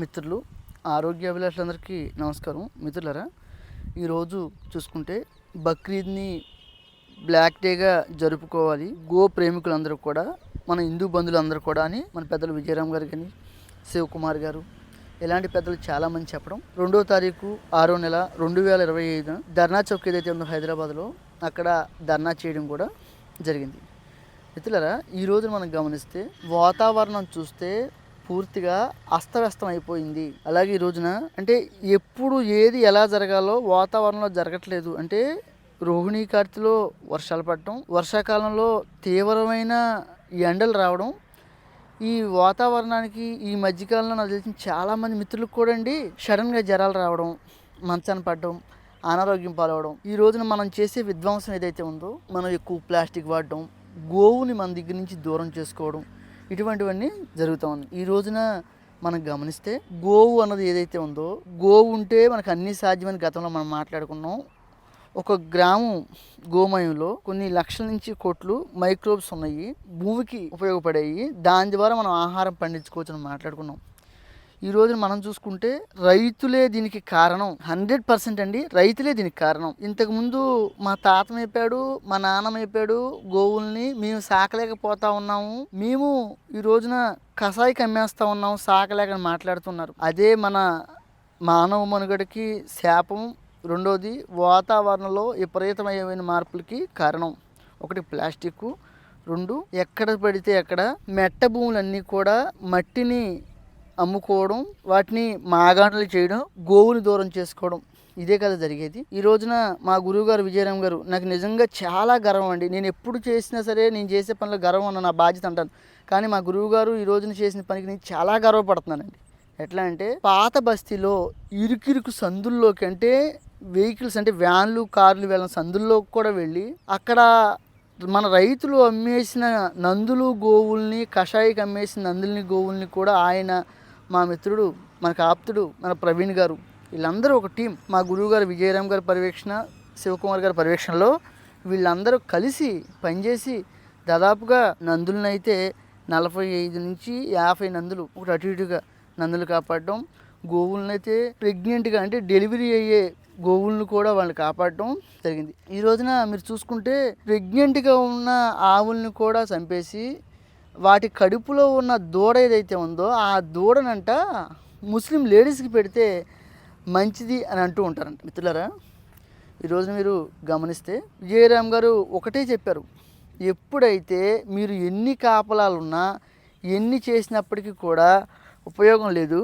మిత్రులు ఆరోగ్య అభిలాషులందరికీ నమస్కారం. మిత్రులరా ఈరోజు చూసుకుంటే బక్రీద్ని బ్లాక్ డేగా జరుపుకోవాలి. గో ప్రేమికులందరూ కూడా మన హిందూ బంధువులందరూ కూడా అని మన పెద్దలు విజయరామ్ గారు కానీ శివకుమార్ గారు ఇలాంటి పెద్దలు చాలామంది చెప్పడం. రెండో తారీఖు ఆరో నెల రెండు వేల ఇరవై ఐదున ధర్నా చౌక్ ఏదైతే ఉందో హైదరాబాద్లో అక్కడ ధర్నా చేయడం కూడా జరిగింది. మిత్రులరా ఈ మనం గమనిస్తే వాతావరణం చూస్తే పూర్తిగా అస్తవ్యస్తం అయిపోయింది. అలాగే ఈ రోజున అంటే ఎప్పుడు ఏది ఎలా జరగాలో వాతావరణంలో జరగట్లేదు. అంటే రోహిణీ కార్తిలో వర్షాలు పడటం వర్షాకాలంలో తీవ్రమైన ఎండలు రావడం ఈ వాతావరణానికి ఈ మధ్యకాలంలో నాకు తెలిసిన చాలామంది మిత్రులకు కూడా అండి సడన్గా జ్వరాలు రావడం మంచాన పడడం అనారోగ్యం పాలవడం. ఈ రోజున మనం చేసే విధ్వంసం ఏదైతే ఉందో మనం ఎక్కువ ప్లాస్టిక్ వాడడం గోవుని మన దగ్గర నుంచి దూరం చేసుకోవడం ఇటువంటివన్నీ జరుగుతూ ఉంది. ఈ రోజున మనం గమనిస్తే గోవు అన్నది ఏదైతే ఉందో గోవు ఉంటే మనకు అన్ని సాధ్యమని గతంలో మనం మాట్లాడుకున్నాం. ఒక గ్రామం గోమయంలో కొన్ని లక్షల నుంచి కోట్లు మైక్రోబ్స్ ఉన్నాయి భూమికి ఉపయోగపడేవి దాని ద్వారా మనం ఆహారం పండించుకోవచ్చు అని మాట్లాడుకున్నాం. ఈ రోజున మనం చూసుకుంటే రైతులే దీనికి కారణం. హండ్రెడ్ పర్సెంట్ అండి రైతులే దీనికి కారణం. ఇంతకు ముందు మా తాత మేపాడు మా నాన్న మేపాడు గోవుల్ని మేము సాకలేకపోతా ఉన్నాము. మేము ఈ రోజున కషాయి కమ్మేస్తా ఉన్నాము సాకలేక మాట్లాడుతున్నారు. అదే మన మానవ మనుగడకి శాపం. రెండోది వాతావరణంలో విపరీతమైన మార్పులకి కారణం. ఒకటి ప్లాస్టిక్ రెండు ఎక్కడ పడితే అక్కడ మెట్ట భూములన్నీ కూడా మట్టిని అమ్ముకోవడం వాటిని మాగాటలు చేయడం గోవుని దూరం చేసుకోవడం ఇదే కదా జరిగేది. ఈ రోజున మా గురువు గారు విజయరామ్ గారు నాకు నిజంగా చాలా గర్వం అండి. నేను ఎప్పుడు చేసినా సరే నేను చేసే పనిలో గర్వం అన్న నా బాధ్యత అంటాను. కానీ మా గురువు గారు ఈ రోజున చేసిన పనికి నేను చాలా గర్వపడుతున్నానండి. ఎట్లా అంటే పాత బస్తీలో ఇరుకిరుకు సందుల్లోకి అంటే వెహికల్స్ అంటే వ్యాన్లు కార్లు వెళ్ళిన సందుల్లోకి కూడా వెళ్ళి అక్కడ మన రైతులు అమ్మేసిన నందులు గోవుల్ని కషాయికి అమ్మేసిన నందుల్ని గోవుల్ని కూడా ఆయన మా మిత్రుడు మనకు ఆప్తుడు మన ప్రవీణ్ గారు వీళ్ళందరూ ఒక టీం. మా గురువు గారు విజయరామ్ గారి పర్యవేక్షణ శివకుమార్ గారి పర్యవేక్షణలో వీళ్ళందరూ కలిసి పనిచేసి దాదాపుగా నందులనైతే నలభై ఐదు నుంచి యాభై నందులు ఒకటి అటు ఇటుగా నందులు కాపాడడం గోవులనైతే ప్రెగ్నెంట్గా అంటే డెలివరీ అయ్యే గోవులను కూడా వాళ్ళని కాపాడటం జరిగింది. ఈ రోజున మీరు చూసుకుంటే ప్రెగ్నెంట్గా ఉన్న ఆవుల్ని కూడా చంపేసి వాటి కడుపులో ఉన్న దూడ ఏదైతే ఉందో ఆ దూడనంట ముస్లిం లేడీస్కి పెడితే మంచిది అని అంటూ ఉంటారంట. మిత్రులరా ఈరోజు మీరు గమనిస్తే విజయరామ్ గారు ఒకటే చెప్పారు. ఎప్పుడైతే మీరు ఎన్ని కాపలాలున్నా ఎన్ని చేసినప్పటికీ కూడా ఉపయోగం లేదు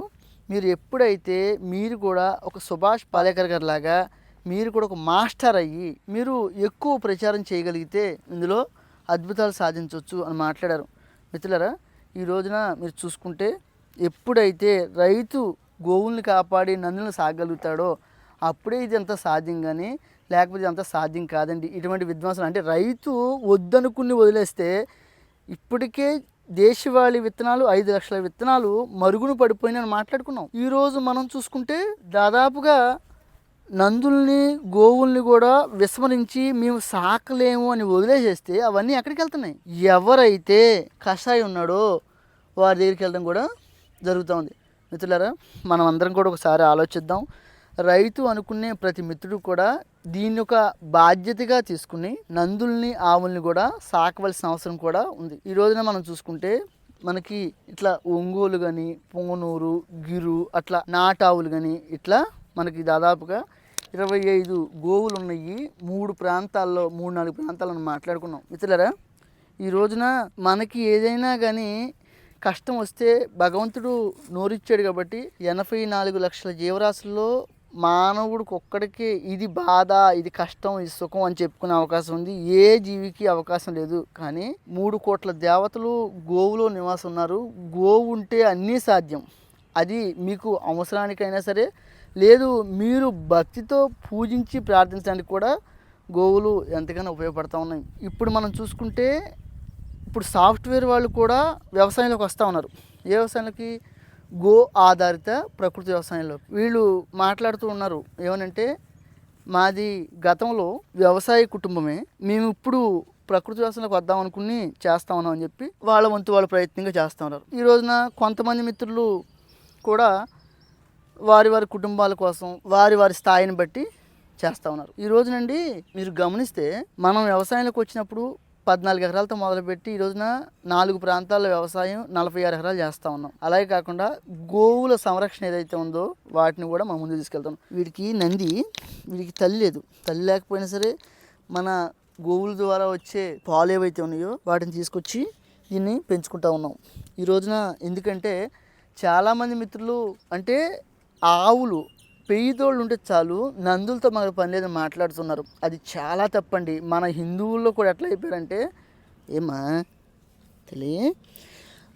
మీరు ఎప్పుడైతే మీరు కూడా ఒక సుభాష్ పాలేకర్ గారి లాగా మీరు కూడా ఒక మాస్టర్ అయ్యి మీరు ఎక్కువ ప్రచారం చేయగలిగితే ఇందులో అద్భుతాలు సాధించవచ్చు అని మాట్లాడారు. మిత్రులరా ఈ రోజున మీరు చూసుకుంటే ఎప్పుడైతే రైతు గోవుల్ని కాపాడి నందులను సాగలుగుతాడో అప్పుడే ఇది అంత సాధ్యం కానీ లేకపోతే అంత సాధ్యం కాదండి. ఇటువంటి విద్వాంసం అంటే రైతు వద్దనుకుని వదిలేస్తే ఇప్పటికే దేశవాళీ విత్తనాలు ఐదు లక్షల విత్తనాలు మరుగున పడిపోయినాయని మాట్లాడుకున్నాం. ఈరోజు మనం చూసుకుంటే దాదాపుగా నందుల్ని గోవుల్ని కూడా విస్మరించి మేము సాకలేము అని వదిలేసేస్తే అవన్నీ ఎక్కడికి వెళ్తున్నాయి? ఎవరైతే కషాయి ఉన్నాడో వారి దగ్గరికి వెళ్ళడం కూడా జరుగుతూ ఉంది. మిత్రులారా మనం అందరం కూడా ఒకసారి ఆలోచిద్దాం. రైతు అనుకునే ప్రతి మిత్రుడు కూడా దీన్ని ఒక బాధ్యతగా తీసుకుని నందుల్ని ఆవుల్ని కూడా సాకవలసిన అవసరం కూడా ఉంది. ఈ రోజున మనం చూసుకుంటే మనకి ఇట్లా ఒంగోలు కానీ పొంగనూరు గిరు అట్లా నాటావులు కానీ ఇట్లా మనకి దాదాపుగా ఇరవై ఐదు గోవులు ఉన్నాయి మూడు ప్రాంతాల్లో మూడు నాలుగు ప్రాంతాలను మాట్లాడుకున్నాం. మిత్రులరా ఈ రోజున మనకి ఏదైనా కానీ కష్టం వస్తే భగవంతుడు నోరిచ్చాడు కాబట్టి ఎనభై నాలుగు లక్షల జీవరాశుల్లో మానవుడికి ఒక్కడికే ఇది బాధ ఇది కష్టం ఇది సుఖం అని చెప్పుకునే అవకాశం ఉంది. ఏ జీవికి అవకాశం లేదు. కానీ మూడు కోట్ల దేవతలు గోవులో నివాసం ఉన్నారు గోవు ఉంటే అన్నీ సాధ్యం. అది మీకు అవసరానికైనా సరే లేదు మీరు భక్తితో పూజించి ప్రార్థించడానికి కూడా గోవులు ఎంతగానో ఉపయోగపడతా ఉన్నాయి. ఇప్పుడు మనం చూసుకుంటే ఇప్పుడు సాఫ్ట్వేర్ వాళ్ళు కూడా వ్యవసాయంలోకి వస్తూ ఉన్నారు. ఏ వ్యవసాయంలోకి? గో ఆధారిత ప్రకృతి వ్యవసాయంలో వీళ్ళు మాట్లాడుతూ ఉన్నారు. ఏమనంటే మాది గతంలో వ్యవసాయ కుటుంబమే. మేము ఇప్పుడు ప్రకృతి వ్యవసాయంలోకి వద్దాం అనుకుని చేస్తా ఉన్నాం అని చెప్పి వాళ్ళ వంతు వాళ్ళ ప్రయత్నంగా చేస్తూ ఉన్నారు. ఈ రోజున కొంతమంది మిత్రులు కూడా వారి వారి కుటుంబాల కోసం వారి వారి స్థాయిని బట్టి చేస్తూ ఉన్నారు. ఈ రోజునండి మీరు గమనిస్తే మనం వ్యవసాయంలోకి వచ్చినప్పుడు పద్నాలుగు ఎకరాలతో మొదలుపెట్టి ఈ రోజున నాలుగు ప్రాంతాల్లో వ్యవసాయం నలభై ఆరు ఎకరాలు చేస్తూ ఉన్నాం. అలాగే కాకుండా గోవుల సంరక్షణ ఏదైతే ఉందో వాటిని కూడా మనం ముందు తీసుకెళ్తాం వీడికి నంది వీడికి తల్లి లేదు. తల్లి లేకపోయినా సరే మన గోవుల ద్వారా వచ్చే పాలు ఏవైతే ఉన్నాయో వాటిని తీసుకొచ్చి దీన్ని పెంచుకుంటా ఉన్నాం. ఈ రోజున ఎందుకంటే చాలామంది మిత్రులు అంటే ఆవులు పెయ్యితోళ్ళు ఉంటే చాలు నందులతో మనకు పని లేదని మాట్లాడుతున్నారు. అది చాలా తప్పండి. మన హిందువుల్లో కూడా ఎట్లా అయిపోయారంటే ఏమా తెలి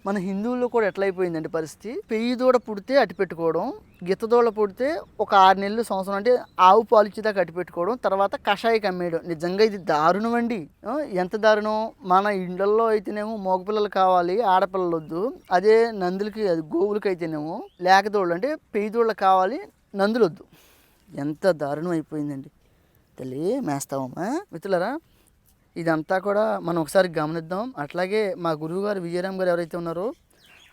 మన హిందువుల్లో కూడా ఎట్లయిపోయిందంటే పరిస్థితి? పెయ్యి దూడ పుడితే అట్టి పెట్టుకోవడం గిత్త దూడ పుడితే ఒక ఆరు నెలలు సంవత్సరం అంటే ఆవు పాలు ఇచ్చేదాకా అట్టి పెట్టుకోవడం తర్వాత కషాయి కమ్మేయడం. నిజంగా ఇది దారుణం అండి. ఎంత దారుణం? మన ఇండ్లలో అయితేనేమో మగపిల్లలు కావాలి ఆడపిల్లలు వద్దు. అదే నందులకి అది గోవులకి అయితేనేమో లేకదోళ్ళు అంటే పెయ్యి దూడలు కావాలి నందులొద్దు. ఎంత దారుణం అయిపోయిందండి. తల్లి మేస్తావమ్మా. మిత్రులరా ఇదంతా కూడా మనం ఒకసారి గమనిద్దాం. అట్లాగే మా గురువుగారు విజయరామ్ గారు ఎవరైతే ఉన్నారో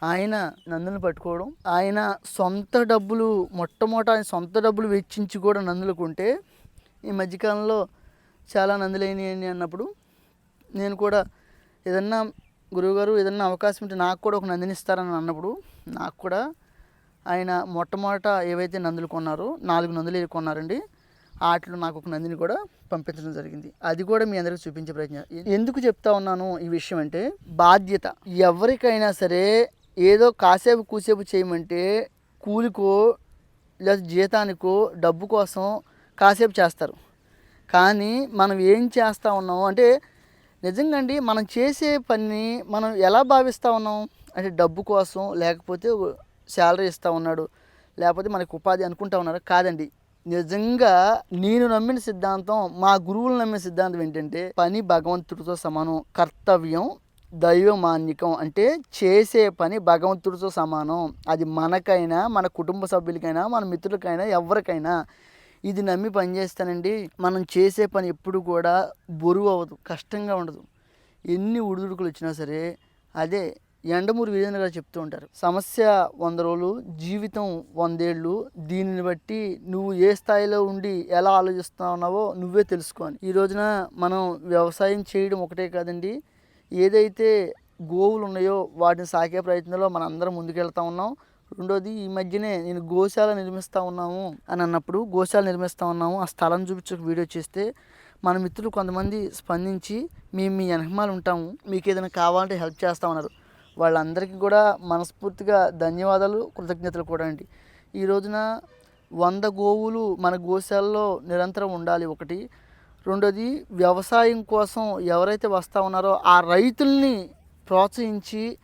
ఆయన నందులు పట్టుకోవడం ఆయన సొంత డబ్బులు మొట్టమొదట ఆయన సొంత డబ్బులు వెచ్చించి కూడా నందులు కొంటే ఈ మధ్యకాలంలో చాలా నందులైనవి అన్నప్పుడు నేను కూడా ఏదన్నా గురువుగారు ఏదన్నా అవకాశం ఉంటే నాకు కూడా ఒక నందిని ఇస్తారని అన్నప్పుడు నాకు కూడా ఆయన మొట్టమొదట ఏవైతే నందులు కొన్నారో నాలుగు నందులు కొన్నారండి ఆటలు నాకు ఒక నందిని కూడా పంపించడం జరిగింది. అది కూడా మీ అందరికి చూపించే ప్రయత్నం. ఎందుకు చెప్తా ఉన్నాను ఈ విషయం అంటే బాధ్యత. ఎవరికైనా సరే ఏదో కాసేపు కూసేపు చేయమంటే కూలికో లేదా జీతానికో డబ్బు కోసం కాసేపు చేస్తారు. కానీ మనం ఏం చేస్తూ ఉన్నాం అంటే నిజంగా అండి మనం చేసే పని మనం ఎలా భావిస్తూ ఉన్నాం? అంటే డబ్బు కోసం లేకపోతే శాలరీ ఇస్తూ ఉన్నాడు లేకపోతే మనకు ఉపాధి అనుకుంటా ఉన్నారు? కాదండి. నిజంగా నేను నమ్మిన సిద్ధాంతం మా గురువులు నమ్మిన సిద్ధాంతం ఏంటంటే పని భగవంతుడితో సమానం కర్తవ్యం దైవమాన్యకం. అంటే చేసే పని భగవంతుడితో సమానం. అది మనకైనా మన కుటుంబ సభ్యులకైనా మన మిత్రులకైనా ఎవరికైనా. ఇది నమ్మి పని చేస్తానండి. మనం చేసే పని ఎప్పుడు కూడా బరువు అవ్వదు కష్టంగా ఉండదు. ఎన్ని ఉడుదుడుకులు వచ్చినా సరే అదే ఎండమూరి వీరేంద్ర గారు చెప్తూ ఉంటారు సమస్య వంద రోజులు జీవితం వందేళ్ళు. దీనిని బట్టి నువ్వు ఏ స్థాయిలో ఉండి ఎలా ఆలోచిస్తా ఉన్నావో నువ్వే తెలుసుకోని ఈ రోజున మనం వ్యవసాయం చేయడం ఒకటే కాదండి. ఏదైతే గోవులు ఉన్నాయో వాటిని సాకే ప్రయత్నంలో మనం అందరం ముందుకెళ్తా ఉన్నాం. రెండోది ఈ మధ్యనే నేను గోశాల నిర్మిస్తూ ఉన్నాము అని అన్నప్పుడు గోశాల నిర్మిస్తూ ఉన్నాము. ఆ స్థలం చూపించి వీడియో చేస్తే మన మిత్రులు కొంతమంది స్పందించి మేము మీ వెనకమాలు ఉంటాము. మీకు ఏదైనా కావాలంటే హెల్ప్ చేస్తా ఉన్నారు వాళ్ళందరికీ కూడా మనస్ఫూర్తిగా ధన్యవాదాలు కృతజ్ఞతలు కూడా అండి. ఈ రోజున వంద గోవులు మన గోశాలలో నిరంతరం ఉండాలి ఒకటి. రెండోది వ్యవసాయం కోసం ఎవరైతే వస్తూ ఉన్నారో ఆ రైతుల్ని ప్రోత్సహించి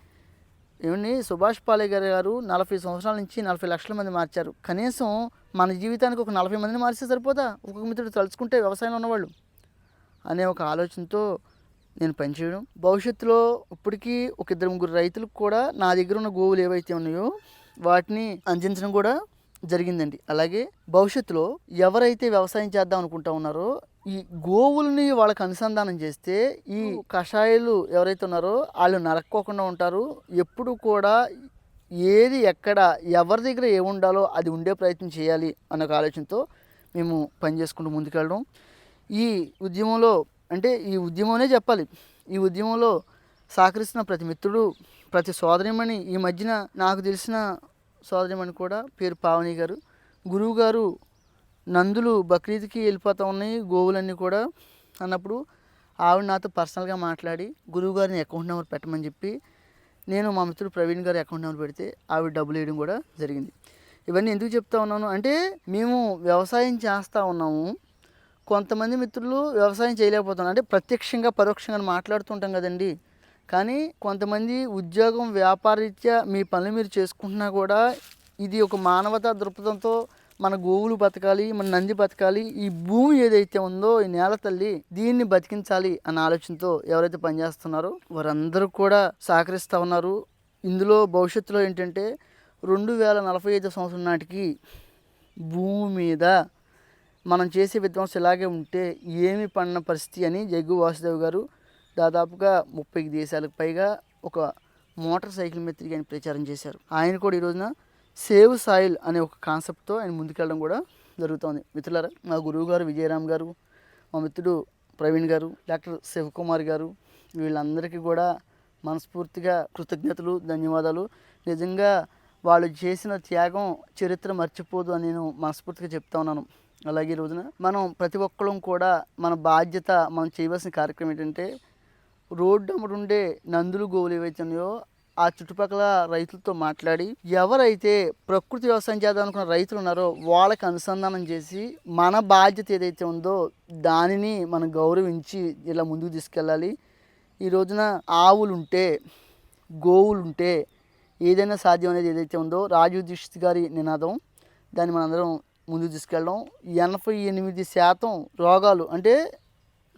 ఏమండి సుభాష్ పాలే గారు గారు నలభై సంవత్సరాల నుంచి నలభై లక్షల మంది మార్చారు. కనీసం మన జీవితానికి ఒక నలభై మందిని మార్చే సరిపోదా? ఒక్కొక్క మిత్రుడు తలుచుకుంటే వ్యవసాయంలో ఉన్నవాళ్ళు. అనే ఒక ఆలోచనతో నేను పనిచేయడం. భవిష్యత్తులో ఇప్పటికీ ఒక ఇద్దరు ముగ్గురు రైతులకు కూడా నా దగ్గర ఉన్న గోవులు ఏవైతే ఉన్నాయో వాటిని అందించడం కూడా జరిగిందండి. అలాగే భవిష్యత్తులో ఎవరైతే వ్యవసాయం చేద్దాం అనుకుంటా ఉన్నారో ఈ గోవుల్ని వాళ్ళకి అనుసంధానం చేస్తే ఈ కషాయాలు ఎవరైతే ఉన్నారో వాళ్ళు నరక్కోకుండా ఉంటారు. ఎప్పుడు కూడా ఏది ఎక్కడ ఎవరి దగ్గర ఏముండాలో అది ఉండే ప్రయత్నం చేయాలి అన్న ఒక ఆలోచనతో మేము పని చేసుకుంటూ ముందుకెళ్ళడం. ఈ ఉద్యమంలో అంటే ఈ ఉద్యమమనే చెప్పాలి. ఈ ఉద్యమంలో సహకరిస్తున్న ప్రతి మిత్రుడు ప్రతి సోదరిమణి ఈ మధ్యన నాకు తెలిసిన సోదరిమణి కూడా పేరు పావని గారు. గురువు గారు నందులు బక్రీద్కి వెళ్ళిపోతూ ఉన్నాయి గోవులన్నీ కూడా అన్నప్పుడు ఆవిడ నాతో పర్సనల్గా మాట్లాడి గురువు గారిని అకౌంట్ నెంబర్ పెట్టమని చెప్పి నేను మా మిత్రుడు ప్రవీణ్ గారి అకౌంట్ నెంబర్ పెడితే ఆవిడ డబ్బులు వేయడం కూడా జరిగింది. ఇవన్నీ ఎందుకు చెప్తా ఉన్నాను అంటే మేము వ్యవసాయం చేస్తూ ఉన్నాము. కొంతమంది మిత్రులు వ్యవసాయం చేయలేకపోతున్నారు. అంటే ప్రత్యక్షంగా పరోక్షంగా మాట్లాడుతుంటాం కదండి. కానీ కొంతమంది ఉద్యోగం వ్యాపారరీత్యా మీ పనులు మీరు చేసుకుంటున్నా కూడా ఇది ఒక మానవతా దృక్పథంతో మన గోవులు బతకాలి మన నంది బతకాలి. ఈ భూమి ఏదైతే ఉందో ఈ నేల తల్లి దీన్ని బతికించాలి అన్న ఆలోచనతో ఎవరైతే పనిచేస్తున్నారో వారందరూ కూడా సహకరిస్తూ ఉన్నారు. ఇందులో భవిష్యత్తులో ఏంటంటే రెండు వేల నలభై ఐదు సంవత్సరం నాటికి భూమి మీద మనం చేసే విధ్వంసం ఇలాగే ఉంటే ఏమి పడిన పరిస్థితి అని జగ్గు వాసుదేవ్ గారు దాదాపుగా ముప్పై దేశాలకు పైగా ఒక మోటార్ సైకిల్ మీద తిరిగి ఆయన ప్రచారం చేశారు. ఆయన కూడా ఈ రోజున సేవ్ సాయిల్ అనే ఒక కాన్సెప్ట్తో ఆయన ముందుకెళ్ళడం కూడా జరుగుతుంది. మిత్రులారా మా గురువు గారు విజయరామ్ గారు మా మిత్రుడు ప్రవీణ్ గారు డాక్టర్ శివకుమార్ గారు వీళ్ళందరికీ కూడా మనస్ఫూర్తిగా కృతజ్ఞతలు ధన్యవాదాలు. నిజంగా వాళ్ళు చేసిన త్యాగం చరిత్ర మర్చిపోదు అని నేను మనస్ఫూర్తిగా చెప్తా ఉన్నాను. అలాగే ఈ రోజున మనం ప్రతి ఒక్కరం కూడా మన బాధ్యత మనం చేయవలసిన కార్యక్రమం ఏంటంటే రోడ్డు అమ్మడు ఉండే నందులు గోవులు ఏవైతే ఉన్నాయో ఆ చుట్టుపక్కల రైతులతో మాట్లాడి ఎవరైతే ప్రకృతి వ్యవసాయం చేద్దాం అనుకున్న రైతులు ఉన్నారో వాళ్ళకి అనుసంధానం చేసి మన బాధ్యత ఏదైతే ఉందో దానిని మనం గౌరవించి ఇలా ముందుకు తీసుకెళ్ళాలి. ఈ రోజున ఆవులు ఉంటే గోవులు ఉంటే ఏదైనా సాధ్యం అనేది ఏదైతే ఉందో రాజీవ్ దీక్షిత్ గారి నినాదం దాన్ని మనందరం ముందుకు తీసుకెళ్ళడం. ఎనభై ఎనిమిది శాతం రోగాలు అంటే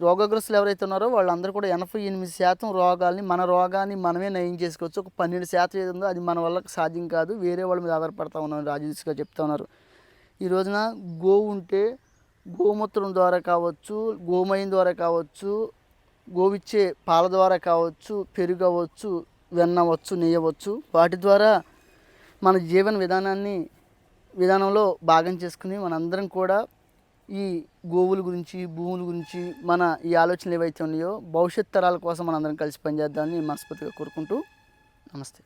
రోగగ్రస్తులు ఎవరైతే ఉన్నారో వాళ్ళందరూ కూడా ఎనభై ఎనిమిది శాతం రోగాల్ని మన రోగాన్ని మనమే నయం చేసుకోవచ్చు. ఒక పన్నెండు శాతం ఏది ఉందో అది మన వల్ల సాధ్యం కాదు. వేరే వాళ్ళ మీద ఆధారపడతా ఉన్నాం రాజేష్ గారు చెప్తా ఉన్నారు. ఈ రోజున గోవు ఉంటే గోమూత్రం ద్వారా కావచ్చు గోమయం ద్వారా కావచ్చు గోవిచ్చే పాల ద్వారా కావచ్చు పెరుగు అవ్వచ్చు వెన్నవచ్చు నెయ్యవచ్చు. వాటి ద్వారా మన జీవన విధానాన్ని విధానంలో భాగం చేసుకుని మనందరం కూడా ఈ గోవుల గురించి భూముల గురించి మన ఈ ఆలోచనలు ఏవైతే ఉన్నాయో భవిష్యత్ తరాల కోసం మనందరం కలిసి పనిచేద్దామని మనస్ఫూర్తిగా కోరుకుంటూ నమస్తే.